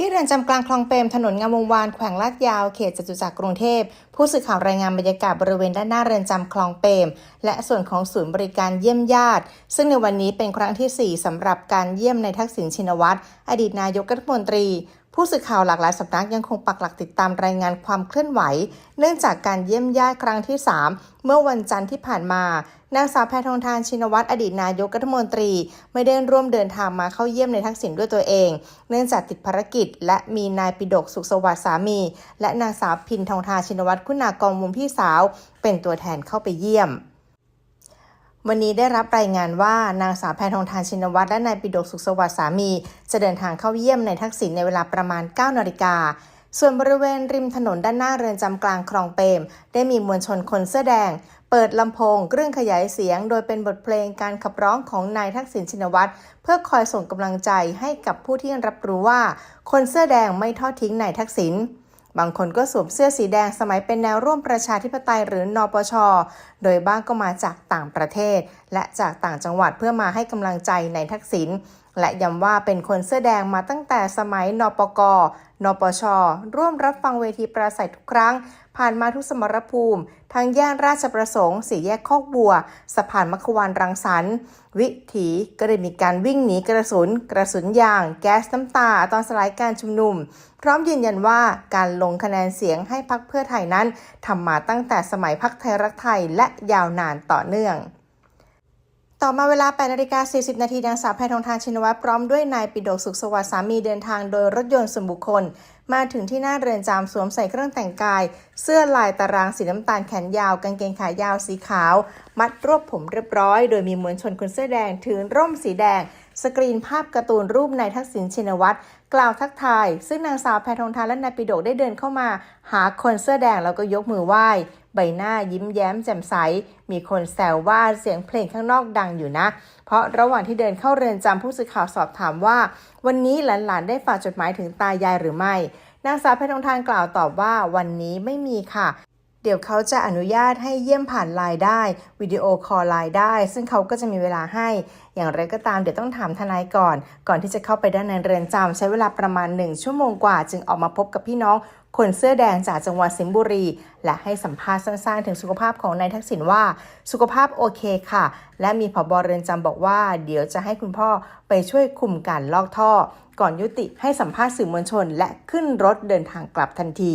ที่เรือนจำกลางคลองเปรมถนนงามวงวานแขวงลาดยาวเขตจตุจักรกรุงเทพ ผู้สื่อข่าวรายงานบรรยากาศบริเวณด้านหน้าเรือนจำคลองเปรมและส่วนของศูนย์บริการเยี่ยมญาติ ซึ่งในวันนี้เป็นครั้งทีสี่4สำหรับการเยี่ยมในทักษิณชินวัตรอดีตนายกรัฐมนตรีผู้สื่อข่าวหลากหลายสำนักยังคงปักหลักติดตามรายงานความเคลื่อนไหว เนื่องจากการเยี่ยมญาติครั้งที่ 3 เมื่อวันจันทร์ที่ผ่านมานางสาวแพทองทานชินวัตรอดีตนายกรัฐมนตรี ไม่ได้ร่วมเดินทางมาเข้าเยี่ยมในทักษิณด้วยตัวเอง เนื่องจากติดภารกิจ และมีนายปิดกสุขสวัสดิ์สามี และนางสาวพินทองทานชินวัตรคุณากรมุมพี่สาว เป็นตัวแทนเข้าไปเยี่ยม วันนี้ได้รับรายงานว่านางสาวแพทองทานชินวัตรและนายปิดกสุขสวัสดิ์สามี จะเดินทางเข้าเยี่ยมในทักษิณในเวลาประมาณ9นาฬิกาส่วนบริเวณริมถนนด้านหน้าเรือนจำกลางคลองเปรม ได้มีมวลชนคนเสื้อแดง เปิดลำโพงเครื่องขยายเสียง โดยเป็นบทเพลงการขับร้องของนายทักษิณชินวัตรเพื่อคอยส่งกำลังใจให้กับผู้ที่รับรู้ว่า คนเสื้อแดงไม่ทอดทิ้งนายทักษิณ บางคนก็สวมเสื้อสีแดงสมัยเป็นแนวร่วมประชาธิปไตยหรือนปช โดยบ้างก็มาจากต่างประเทศ และจากต่างจังหวัดเพื่อมาให้กำลังใจในทักษิณ และย้ำว่าเป็นคนเสื้อแดงมาตั้งแต่สมัยนปก นปช ร่วมรับฟังเวทีปราศัยทุกครั้ง ผ่านมาทุกสมรภูมิ ทั้งย่านราชประสงค์สี่แยกคอกบัว สะพานมัควานรังสรรค์ วิถีก็ได้มีการวิ่งหนีกระสุน กระสุนยาง แก๊สน้ำตา ตอนสลายการชุมนุม พร้อมยืนยันว่าการลงคะแนนเสียงให้พักเพื่อไทยนั้นทำมาตั้งแต่สมัยพักไทยรักไทยและยาวนานต่อเนื่อง ต่อมาเวลา8นาฬิกา40 นาทีนางสาวแพทองทานชินวัตรพร้อมด้วยนายปิดกสุขสวัสดิ์สามีเดินทางโดยรถยนต์ส่วนบุคคล มาถึงที่หน้าเรือนจำสวมใส่เครื่องแต่งกาย เสื้อลายตารางสีน้ำตาลแขนยาว กางเกงขายาวสีขาว มัดรวบผมเรียบร้อย โดยมีมวลชนคนเสื้อแดงถือร่มสีแดง สกรีนภาพการ์ตูนรูปนายทักษิณชินวัตรกล่าวทักทาย ซึ่งนางสาวแพทองทานและนายปิดกได้เดินเข้ามา หาคนเสื้อแดงแล้วก็ยกมือไหว้ ใบหน้ายิ้มแย้มแจ่มใส มีคนแซวว่าเสียงเพลงข้างนอกดังอยู่นะ เพราะระหว่างที่เดินเข้าเรือนจำผู้สื่อข่าวสอบถามว่า วันนี้หลานๆ ได้ฝากจดหมายถึงตายายหรือไม่ นางสาวแพทองทานกล่าวตอบว่าวันนี้ไม่มีค่ะ เดี๋ยวเขาจะอนุญาตให้เยี่ยมผ่านไลน์ได้วิดีโอคอลไลน์ได้ ซึ่งเขาก็จะมีเวลาให้ อย่างไรก็ตามเดี๋ยวต้องถามทนายก่อน ก่อนที่จะเข้าไปด้านในเรือนจำใช้เวลาประมาณหนึ่งชั่วโมงกว่า จึงออกมาพบกับพี่น้องคนเสื้อแดงจากจังหวัดสิงห์บุรี และให้สัมภาษณ์สั้นๆ ถึงสุขภาพของนายทักษิณว่า สุขภาพโอเคค่ะ และมีผบเรือนจำบอกว่า เดี๋ยวจะให้คุณพ่อไปช่วยคุมการลอกท่อ ก่อนยุติให้สัมภาษณ์สื่อมวลชน และขึ้นรถเดินทางกลับทันที